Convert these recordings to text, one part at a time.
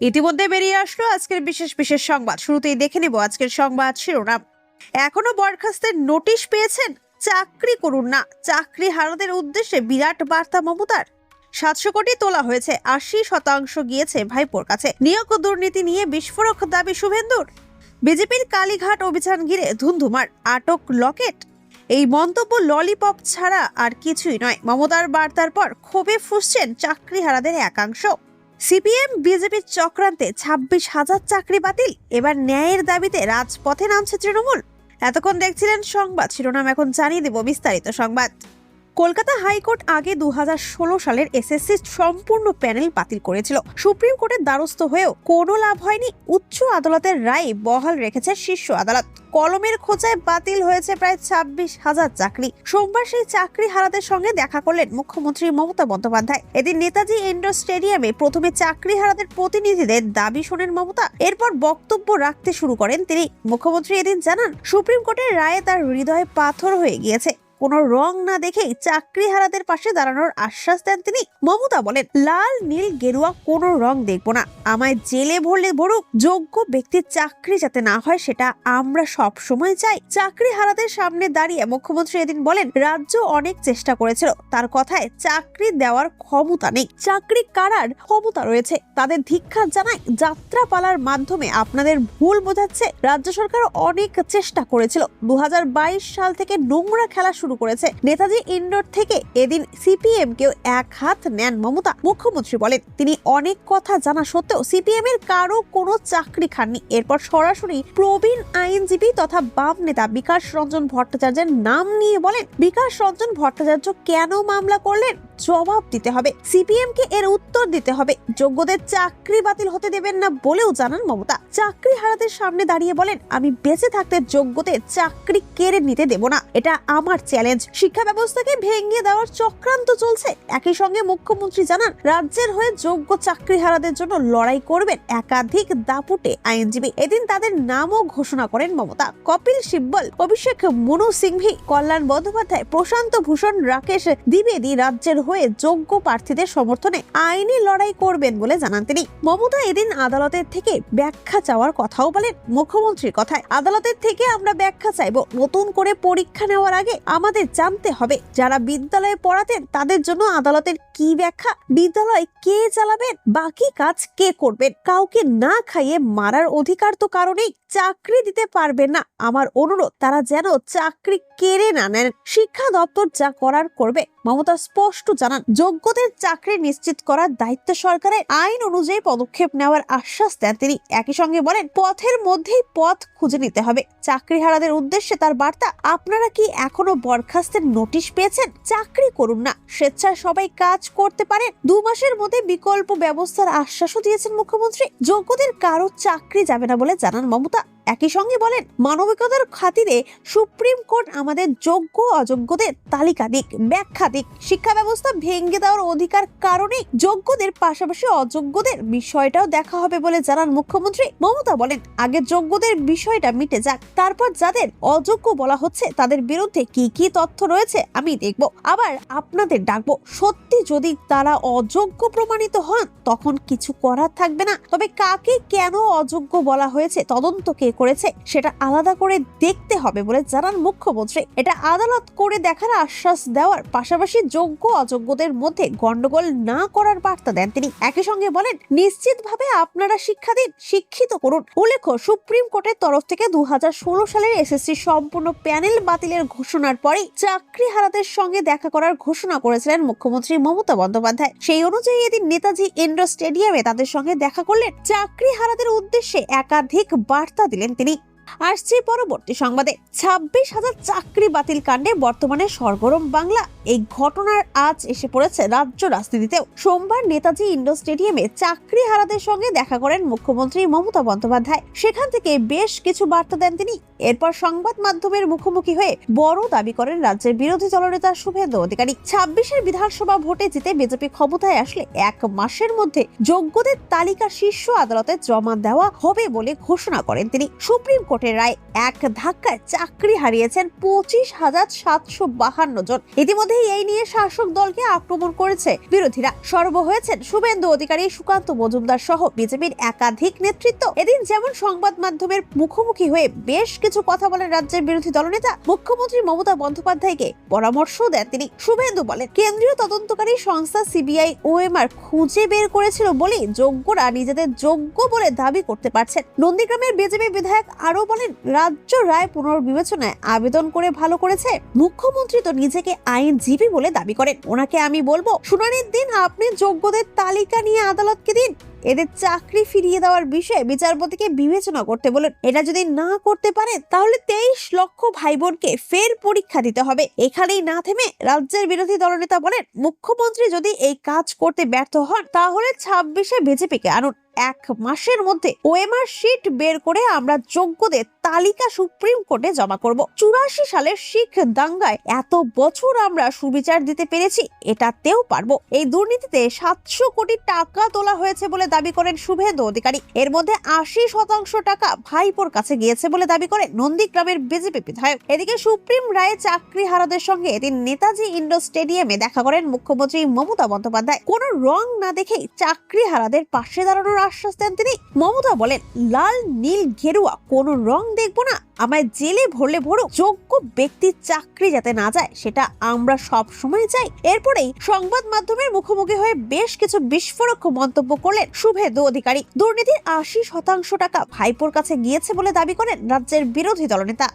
ইতিমধ্যে বেরিয়ে আসলো আজকের বিশেষ বিশেষ সংবাদ। শুরুতেই দেখে নেব আজকের সংবাদ শিরোনাম। এখনও বরখাস্তের নোটিশ পেয়েছেন? চাকরি করুন না। চাকরি হারাদের উদ্দেশ্যে বিরাট বার্তা মমতার। সাতশো কোটি তোলা হয়েছে, আশি শতাংশ গিয়েছে ভাইপোর কাছে। নিয়োগ দুর্নীতি নিয়ে বিস্ফোরক দাবি শুভেন্দুর। বিজেপির কালীঘাট অভিযান ঘিরে ধুন্ধুমার। আটক লকেট। এই মন্তব্য ললিপপ ছাড়া আর কিছুই নয়। মমতার বার্তার পর ক্ষোভে ফুসছেন চাকরিহারাদের একাংশ। সিপিএম বিজেপির চক্রান্তে ছাব্বিশ হাজার চাকরি বাতিল। এবার ন্যায়ের দাবিতে রাজপথে নামছে তৃণমূল। এতক্ষণ দেখছিলেন সংবাদ। শিরোনাম এখন জানিয়ে দেব বিস্তারিত সংবাদ। কলকাতা হাইকোর্ট আগে দু হাজার ষোলো সালের এসএসসি সম্পূর্ণ প্যানেল বাতিল করেছিল। সুপ্রিম কোর্টের দ্বারস্থ হয়েও কোনো লাভ হয়নি। উচ্চ আদালতের রায় বহাল রেখেছে শীর্ষ আদালত। কলমের খোঁচায় বাতিল হয়েছে প্রায় ছাব্বিশ হাজার চাকরি। সোমবার সেই চাকরি হারাদের সঙ্গে দেখা করলেন মুখ্যমন্ত্রী মমতা বন্দ্যোপাধ্যায়। এদিন নেতাজি ইন্ডোর স্টেডিয়ামে প্রথমে চাকরি হারাদের প্রতিনিধিদের দাবি শোনেন মমতা। এরপর বক্তব্য রাখতে শুরু করেন তিনি। মুখ্যমন্ত্রী এদিন জানান, সুপ্রিম কোর্টের রায়ে তার হৃদয়ে পাথর হয়ে গিয়েছে। কোনো রং না দেখেই চাকরি হারাদের পাশে দাঁড়ানোর আশ্বাস দেন তিনি। মমতা বলেন, লাল, নীল, গেরুয়া কোনো রং দেখব না। আমায় জেলে ভরলে ভরুক যোগ্য ব্যক্তির চাকরি যাতে না হয় সেটা আমরা সব সময় চাই। চাকরি হারাদের সামনে দাঁড়িয়ে মুখ্যমন্ত্রী এদিন বলেন, রাজ্য অনেক চেষ্টা করেছিল। তার কথায় চাকরি দেওয়ার ক্ষমতা নেই। চাকরি কারার ক্ষমতা রয়েছে। তাদের ধিক্ষার জানায় যাত্রাপালার মাধ্যমে আপনাদের ভুল বোঝাচ্ছে। রাজ্য সরকার অনেক চেষ্টা করেছিল। দু হাজার বাইশ সাল থেকে নোংরা খেলা শুরু করেছে। নেতাজি ইন্ডোর থেকে এদিন সিপিএম কেও এক হাত নেন মমতা, মুখ্যমন্ত্রী বলেন। তিনি অনেক কথা জানা সত্ত্বেও সিপিএম এর কারও কোনো চাকরি খাননি। এরপর সরাসরি প্রবীণ আইনজীবী তথা বাম নেতা বিকাশ রঞ্জন ভট্টাচার্যের নাম নিয়ে বলেন, বিকাশ রঞ্জন ভট্টাচার্য কেন মামলা করলেন? জবাব দিতে হবে। সিপিএম কে এর উত্তর দিতে হবে। যোগ্যদের চাকরি বাতিল হতে দেবেন না বলেও জানান মমতা। চাকরি হারাদের সামনে দাঁড়িয়ে বলেন, আমি বেঁচে থাকতে যোগ্যদের চাকরি কেড়ে নিতে দেব না। এটা আমার চ্যালেঞ্জ। শিক্ষা ব্যবস্থাকে ভেঙে দেওয়ার চক্রান্ত চলছে। একই সঙ্গে মুখ্যমন্ত্রী জানান, রাজ্যের হয়ে যোগ্য চাকরি হারাদের জন্য লড়াই করবেন একাধিক দাপুটে আইনজীবী। এদিন তাদের নামও ঘোষণা করেন মমতা। কপিল সিব্বল, অভিষেক মনু সিংভি, কল্যাণ বন্দ্যোপাধ্যায়, প্রশান্ত ভূষণ, রাকেশ দ্বিবেদী রাজ্যের হয়ে যোগ্য প্রার্থীদের সমর্থনে আইনি লড়াই করবেন বলে জানান তিনি। মমতা এদিন আদালতের থেকে ব্যাখ্যা চাওয়ার কথাও বলেন মুখ্যমন্ত্রীর কথায়। আদালতের থেকে আমরা ব্যাখ্যা চাইব, নতুন করে পরীক্ষা নেওয়ার আগে আমাদের জানতে হবে যারা বিদ্যালয়ে পড়াতেন তাদের জন্য আদালতের কি ব্যাখ্যা, বিদ্যালয় কে চালাবেন, বাকি কাজ কে করবেন? কাউকে না খাইয়ে মারার অধিকার তো কারণেই চাকরি দিতে পারবেন না। আমার অনুরোধ, তারা যেন চাকরি কেড়ে না নেন। শিক্ষা দপ্তর যা করার করবে, মমতা স্পষ্ট জানান, যোগ্যদের চাকরি নিশ্চিত করার দায়িত্ব সরকারের আইন অনুযায়ী পদক্ষেপ নেওয়ার আশ্বাস দেন তিনি। একই সঙ্গে বলেন, পথের মধ্যেই পথ খুঁজে নিতে হবে। চাকরি চাকরিহারাদের উদ্দেশ্যে তার বার্তা, আপনারা কি এখনও বরখাস্তের নোটিশ পেয়েছেন? চাকরি করুন না। স্বেচ্ছায় সবাই কাজ করতে পারেন। দু মাসের মধ্যে বিকল্প ব্যবস্থার আশ্বাসও দিয়েছেন মুখ্যমন্ত্রী। যোগ্যদের কারও চাকরি যাবে না বলে জানান মমতা। し একই সঙ্গে বলেন, মানবিকতার খাতিরে সুপ্রিম কোর্ট আমাদের যোগ্য অযোগ্যদের তালিকা দিক, ব্যাখ্যা দিক। শিক্ষা ব্যবস্থা ভেঙে দেওয়ার অধিকার কারণে যোগ্যদের পাশাপাশি অযোগ্যদের বিষয়টাও দেখা হবে বলে জানান মুখ্যমন্ত্রী। মমতা বলেন, আগে যোগ্যদের বিষয়টা মিটে যাক, তারপর যাদের অযোগ্য বলা হচ্ছে তাদের বিরুদ্ধে কি কি তথ্য রয়েছে আমি দেখব। আবার আপনাদের ডাকবো, সত্যি যদি তারা অযোগ্য প্রমাণিত হন, তখন কিছু করার থাকবে না। তবে কাকে কেন অযোগ্য বলা হয়েছে, তদন্ত কে করেছে, সেটা আলাদা করে দেখতে হবে বলে জানান মুখ্যমন্ত্রী। এটা আদালত করে দেখার আশ্বাস দেওয়ার পাশাপাশি যোগ্য অযোগ্যদের মধ্যে গন্ডগোল না করার বার্তা দেন তিনি। একই সঙ্গে বলেন, নিশ্চিতভাবে আপনারা শিক্ষা দিন, শিক্ষিত করুন। উল্লেখ্য, সুপ্রিম কোর্টের তরফ থেকে দু সালের এসএসসি সম্পূর্ণ প্যানেল বাতিলের ঘোষণার পরেই চাকরি হারাদের সঙ্গে দেখা করার ঘোষণা করেছিলেন মুখ্যমন্ত্রী মমতা বন্দ্যোপাধ্যায়। সেই অনুযায়ী এদিন নেতাজি ইন্ডোর স্টেডিয়ামে তাদের সঙ্গে দেখা করলেন। চাকরি হারাদের উদ্দেশ্যে একাধিক বার্তা দিলেন। তিনি আসছে পরবর্তী সংবাদে। ছাব্বিশ হাজার চাকরি বাতিল কাণ্ডে বর্তমানে সরগরম বাংলা। এই ঘটনার আজ এসে পড়েছে রাজ্য রাজনীতিতেও। সোমবার নেতাজি ইন্ডোর স্টেডিয়ামে চাকরি হারাদের সঙ্গে দেখা করেন মুখ্যমন্ত্রী মমতা বন্দ্যোপাধ্যায়। সেখান থেকে বেশ কিছু বার্তা দেন তিনি। এরপর সংবাদ মাধ্যমের মুখোমুখি হয়ে বড় দাবি করেন রাজ্যের বিরোধী দলনেতা শুভেন্দু অধিকারী। ছাব্বিশের বিধানসভা ভোটে জিতে বিজেপি ক্ষমতায় আসলে এক মাসের মধ্যে যোগ্যদের তালিকা শীর্ষ আদালতে জমা দেওয়া হবে বলে ঘোষণা করেন তিনি। সুপ্রিম কোর্ট কোর্টের রায় এক ধাক্কায় চাকরি হারিয়েছেন পঁচিশ হাজার সাতশো বাহান্ন জন। ইতিমধ্যে এই নিয়ে শাসক দলকে আক্রমণ করেছে। বিরোধীরা সর্ব হয়েছেন শুভেন্দু অধিকারী, সুকান্ত মজুমদার সহ বিজেপির একাধিক নেতৃত্ব। এদিন যেমন সংবাদ মাধ্যমের মুখোমুখি হয়ে বেশ কিছু কথা বলেন রাজ্যের বিরোধী দলনেতা, মুখ্যমন্ত্রী মমতা বন্দ্যোপাধ্যায়কে পরামর্শ দেন তিনি। শুভেন্দু বলেন, কেন্দ্রীয় তদন্তকারী সংস্থা সিবিআই ওএমআর খুঁজে বের করেছিল বলেই যোগ্যরা নিজেদের যোগ্য বলে দাবি করতে পারছেন। নন্দীগ্রামের বিজেপি বিধায়ক আরও বলেন রাজ্য রায় পুনর্বিবেচনায় আবেদন করে ভালো করেছে। মুখ্যমন্ত্রী তো নিজেকে আইনজীবী বলে দাবি করেন। ওনাকে আমি বলব, শুনানির দিন আপনি যোগ্যদের তালিকা নিয়ে আদালতকে দিন। এদের চাকরি ফিরিয়ে দেওয়ার বিষয়ে বিচারপতিকে বিবেচনা করতে বলেন। এটা যদি না করতে পারেন তাহলে তেইশ লক্ষ ভাই বোনকে ফের পরীক্ষা দিতে হবে। এখানেই না থেমে রাজ্যের বিরোধী দলনেতা বলেন, মুখ্যমন্ত্রী যদি এই কাজ করতে ব্যর্থ হন, তাহলে ছাব্বিশে বিজেপিকে আনুন। এক মাসের মধ্যে ওএমআর শিট বের করে আমরা যোগ্যদের তালিকা সুপ্রিম কোর্টে জমা করব। চুরাশি সালের শিখ দাঙ্গায় এত বছর আমরা সুবিচার দিতে পেরেছি, এটাতেও পারব। এই দুর্নীতিতে সাতশো কোটি টাকা তোলা হয়েছে বলে দাবি করেন শুভেন্দু অধিকারী। এর মধ্যে আশি শতাংশ টাকা ভাইপোর কাছে গিয়েছে বলে দাবি করেন নন্দীগ্রামের বিজেপি বিধায়ক। এদিকে সুপ্রিম রায়ে চাকরি হারাদের সঙ্গে এদিন নেতাজি ইন্ডোর স্টেডিয়ামে দেখা করেন মুখ্যমন্ত্রী মমতা বন্দ্যোপাধ্যায়। কোনো রং না দেখেই চাকরি হারাদের পাশে দাঁড়ানোর আশ্বাস দেন তিনি। মমতা বলেন, লাল, নীল, গেরুয়া, কোনো রং দেখব না। আমায় জেলে ভরলে ভরো। যোগ্য ব্যক্তির চাকরি যাতে না যায়, সেটা আমরা সব সময় চাই। এরপরেই সংবাদ মাধ্যমের মুখোমুখি হয়ে বেশ কিছু বিস্ফোরক মন্তব্য করলেন শুভেন্দু অধিকারী। দুর্নীতির আশি শতাংশ টাকা ভাইপোর কাছে গিয়েছে বলে দাবি করেন রাজ্যের বিরোধী দলনেতা।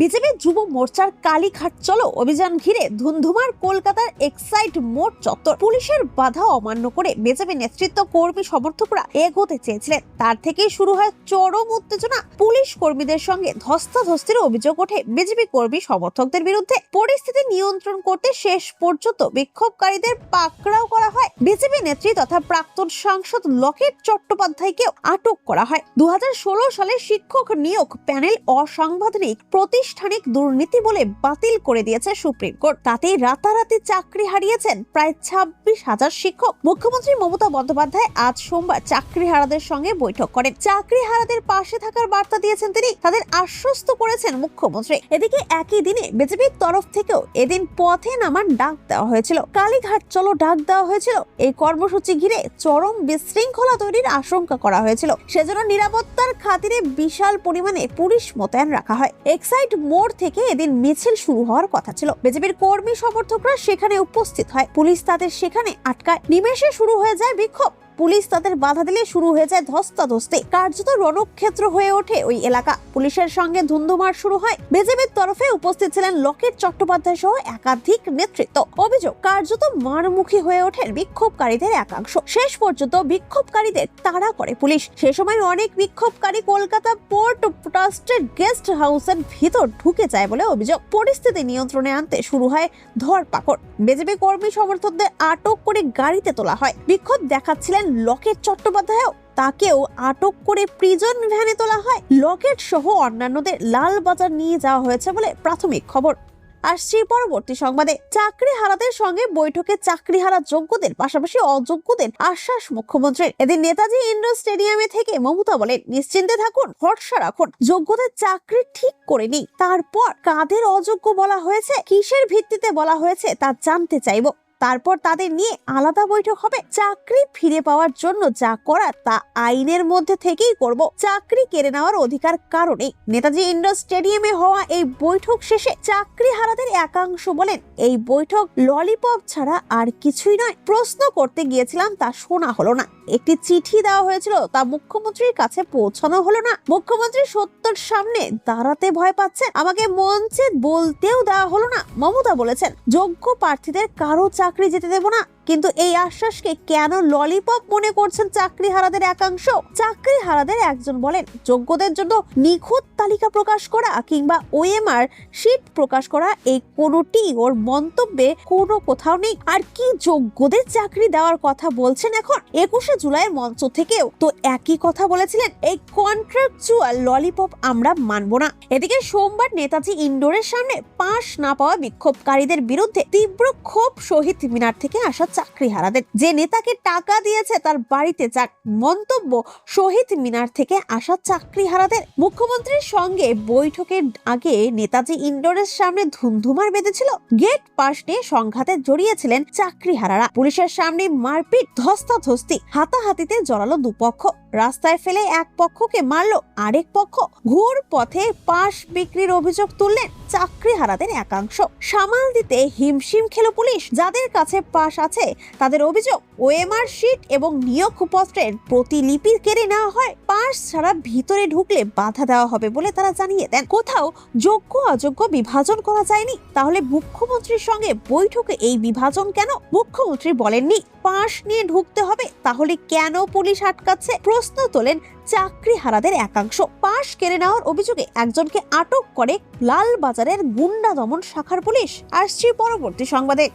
বিজেপি যুব মোর্চার কালীঘাট চলো অভিযান ঘিরে ধুন্ধুমার কলকাতার এক্সাইট মোড় চত্বর। পুলিশের বাধা অমান্য করে বিজেপি নেতৃত্ব কর্মী সমর্থকরা এগোতে চেয়েছিলেন। তার থেকেই শুরু হয় চরম উত্তেজনা। পুলিশ কর্মীদের সঙ্গে ধস্তাধস্তির অভিযোগ ওঠে বিজেপি কর্মী সমর্থকদের বিরুদ্ধে। পরিস্থিতি নিয়ন্ত্রণ করতে শেষ পর্যন্ত বিক্ষোভকারীদের পাকড়াও করা হয়। বিজেপি নেত্রী তথা প্রাক্তন সাংসদ লকেট চট্টোপাধ্যায়কেও আটক করা হয়। দু হাজার ষোলো সালে শিক্ষক নিয়োগ প্যানেল অসাংবিধানিক প্রাতিষ্ঠানিক দুর্নীতি বলে বাতিল করে দিয়েছে সুপ্রিম কোর্ট। তাতে রাতারাতি চাকরি হারিয়েছেন প্রায় ছাব্বিশ হাজার শিক্ষক। মুখ্যমন্ত্রী মমতা বন্দ্যোপাধ্যায় আজ সোমবার চাকরি হারাদের সঙ্গে বৈঠক করেন। চাকরি হারাদের পাশে থাকার বার্তা দিয়েছেন তিনি। তাদের আশ্বস্ত করেছেন মুখ্যমন্ত্রী। এদিকে একই দিনে বিজেপির তরফ থেকেও এদিন পথে নামার ডাক দেওয়া হয়েছিল। কালীঘাট চলো ডাক দেওয়া হয়েছিল। এই কর্মসূচি ঘিরে চরম বিশৃঙ্খলা তৈরির আশঙ্কা করা হয়েছিল। সেজন্য নিরাপত্তার খাতিরে বিশাল পরিমাণে পুলিশ মোতায়েন রাখা হয়। এক্সাইড মোড় থেকে এদিন মিছিল শুরু হওয়ার কথা ছিল। বিজেপির কর্মী সমর্থকরা সেখানে উপস্থিত হয়। পুলিশ তাদের সেখানে আটকায়। নিমেষে শুরু হয়ে যায় বিক্ষোভ। পুলিশ তাদের বাধা দিলে শুরু হয়ে যায় ধস্তাধস্তি। কার্যত রণক্ষেত্র হয়ে ওঠে ওই এলাকা। পুলিশের সঙ্গে ধুন্ধুমার শুরু হয়। বিজেপির তরফে উপস্থিত ছিলেন লকেট চট্টোপাধ্যায় সহ একাধিক নেতৃত্ব। অভিযোগ, কার্যত মারমুখী হয়ে ওঠেন বিক্ষোভকারীদের একাংশ। শেষ পর্যন্ত বিক্ষোভকারীদের তাড়া করে পুলিশ। সে সময় অনেক বিক্ষোভকারী কলকাতা পোর্ট ট্রাস্টের গেস্ট হাউসের ভিতর ঢুকে যায় বলে অভিযোগ। পরিস্থিতি নিয়ন্ত্রণে আনতে শুরু হয় ধরপাকড়। বিজেপি কর্মী সমর্থকদের আটক করে গাড়িতে তোলা হয়। বিক্ষোভ দেখাচ্ছিলেন লকেট চট্টোপাধ্যায়ও তাকেও আটক করে প্রিজন ভ্যানে তোলা হয়। লকেট সহ অন্যান্যদের লাল বাজার নিয়ে যাওয়া হয়েছে বলে প্রাথমিক খবর। আসছি পরবর্তী সংবাদে চাকরি হারাদের সঙ্গে বৈঠকে চাকরি হারা যোগ্যদের পাশাপাশি অযোগ্যদের আশ্বাস মুখ্যমন্ত্রীর। এদিন নেতাজি ইন্ডোর স্টেডিয়ামে থেকে মমতা বলেন, নিশ্চিন্তে থাকুন, ভরসা রাখুন, যোগ্যদের চাকরি ঠিক করে নিই। তারপর কাদের অযোগ্য বলা হয়েছে, কিসের ভিত্তিতে বলা হয়েছে তা জানতে চাইব। তারপর তাদের নিয়ে আলাদা বৈঠক হবে। চাকরি ফিরে পাওয়ার জন্য যা করার তা আইনের মধ্যে থেকেই করব। চাকরি কেড়ে নেওয়ার অধিকার কারণে নেতাজি ইন্ডোর স্টেডিয়ামে হওয়া এই বৈঠক শেষে চাকরি হারাদের একাংশ বলেন, এই বৈঠক ললিপপ ছাড়া আর কিছুই নয়। প্রশ্ন করতে গিয়েছিলাম তা শোনা হলো না। একটি চিঠি দেওয়া হয়েছিল তা মুখ্যমন্ত্রীর কাছে পৌঁছানো হলো না। মুখ্যমন্ত্রী সত্যর সামনে দাঁড়াতে ভয় পাচ্ছেন। আমাকে মঞ্চে বলতেও দেওয়া হলো না। মমতা বলেছেন, যোগ্য প্রার্থীদের কারও চাকরি যেতে দেবো না? কিন্তু এই আশ্বাসকে কেন ললিপপ মনে করছেন চাকরি হারাদের একাংশ? চাকরি হারাদের একজন বলেন, যোগ্যদের জন্য নিখুঁত তালিকা প্রকাশ করা কিংবা ওএমআর শিট প্রকাশ করা, এই কোনোটি ওর মন্তব্যে কোনো কোথাও নেই। আর কি যোগ্যদের চাকরি দেওয়ার কথা বলছেন এখন? একুশে জুলাই মঞ্চ থেকেও তো একই কথা বলেছিলেন, এই কন্ট্রাকচুয়াল ললিপপ আমরা মানব না। এদিকে সোমবার নেতাজি ইন্ডোরের সামনে পাশ না পাওয়া বিক্ষোভকারীদের বিরুদ্ধে তীব্র ক্ষোভ শহীদ মিনার থেকে আসা চাকরি হারাদের যে নেতাকে টাকা দিয়েছে তার বাড়িতে যাক মন্তব্য শহীদ মিনার থেকে আসা চাকরি হারাদের মুখ্যমন্ত্রীর সঙ্গে বৈঠকের আগে নেতাজি ইন্ডোরের সামনে ধুমধুমার বেঁধেছিল। গেট পাশ নিয়ে সংঘাতে জড়িয়েছিলেন চাকরি হারারা পুলিশের সামনে মারপিট ধস্তাধস্তি, হাতাহাতিতে জড়ালো দুপক্ষ। রাস্তায় ফেলে এক পক্ষকে মারলো আরেক পক্ষ ঘুর পথে পাশ বিক্রির অভিযোগ তুললেন চাকরি হারাতেন একাংশ। সামাল দিতে হিমশিম খেলো পুলিশ। যাদের কাছে পাশ আছে, তাদের অভিযোগ ওএমআর শিট এবং নিয়োগ নিয়োগপত্রের প্রতিলিপি কেড়ে নেওয়া হয়। পাশ ছাড়া ভিতরে ঢুকলে বাধা দেওয়া হবে বলে তারা জানিয়ে দেন। কোথাও যোগ্য অযোগ্য বিভাজন করা যায়নি। তাহলে মুখ্যমন্ত্রীর সঙ্গে বৈঠকে এই বিভাজন কেন? মুখ্যমন্ত্রী বলেননি, পাশ নিয়ে ঢুকতে হবে, তাহলে কেন পুলিশ আটকাচ্ছে? প্রশ্ন তোলেন চাকরি হারাদের একাংশ। পাশ কেড়ে নেওয়ার অভিযোগে একজনকে আটক করে লালবাজারের গুন্ডা দমন শাখার পুলিশ। আসছি পরবর্তী সংবাদে।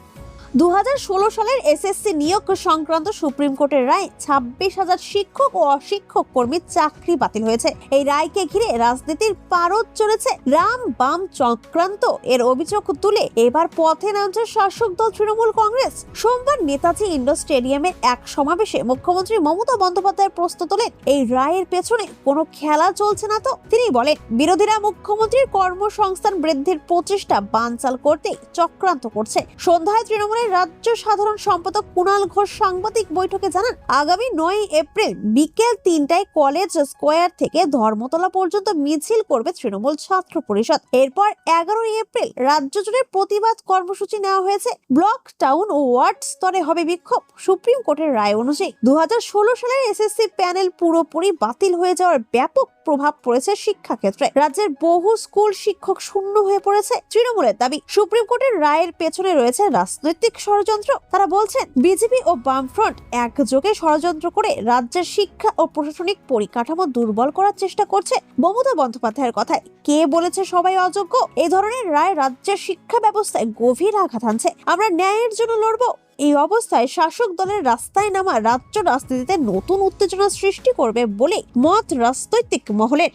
দু হাজার ষোলো সালের এসএসসি নিয়োগ সংক্রান্ত সুপ্রিম কোর্টের রায় ছাব্বিশ হাজার শিক্ষক ও অশিক্ষক কর্মীর চাকরি বাতিল হয়েছে। এই রায়কে ঘিরে রাজনীতির পারদ চলেছে রাম বাম চক্রান্ত। এর অভিযোগ তুলে এবার পথে নামছে শাসক দল তৃণমূল কংগ্রেস। সোমবার নেতাজি ইন্ডোর স্টেডিয়ামের এক সমাবেশে মুখ্যমন্ত্রী মমতা বন্দ্যোপাধ্যায়ের প্রশ্ন তোলেন। এই রায়ের পেছনে কোনো খেলা চলছে না তো? তিনি বলেন, বিরোধীরা মুখ্যমন্ত্রীর কর্মসংস্থান বৃদ্ধির প্রচেষ্টা বানচাল করতে চক্রান্ত করছে। সন্ধ্যায় তৃণমূলের রাজ্য সাধারণ সম্পাদক কুণাল ঘোষ সাংবাদিক বৈঠকে জানান, আগামী নয় এপ্রিল বিকেল তিনটায় কলেজ স্কোয়ার থেকে ধর্মতলা পর্যন্ত মিছিল করবে তৃণমূল ছাত্র পরিষদ। এরপর এগারোই এপ্রিল রাজ্য জুড়ে প্রতিবাদ কর্মসূচি নেওয়া হয়েছে। ব্লক, টাউন ও ওয়ার্ড স্তরে হবে বিক্ষোভ। সুপ্রিম কোর্টের রায় অনুযায়ী দু হাজার ষোলো সালের এসএসসি প্যানেল পুরোপুরি বাতিল হয়ে যাওয়ার ব্যাপক প্রভাব পড়েছে শিক্ষাক্ষেত্রে। রাজ্যের বহু স্কুল শিক্ষক শূন্য হয়ে পড়েছে। তৃণমূলের দাবি, সুপ্রিম কোর্টের রায়ের পেছনে রয়েছে রাজনৈতিক ষড়যন্ত্র। তারা বলছেন, বিজেপি ও বামফ্রন্ট একযোগে ষড়যন্ত্র করে রাজ্যের শিক্ষা ও প্রশাসনিক পরিকাঠামো দুর্বল করার চেষ্টা করছে মমতা বন্দ্যোপাধ্যায়ের কথায়। কে বলেছে সবাই অযোগ্য? এই ধরনের রায় রাজ্যের শিক্ষা ব্যবস্থায় গভীর আঘাত আনছে। আমরা ন্যায়ের জন্য লড়বো এই অবস্থায় শাসক দলের রাস্তায় নামা রাজ্য রাজনীতিতে নতুন উত্তেজনা সৃষ্টি করবে বলে মত রাজনৈতিক মহলের।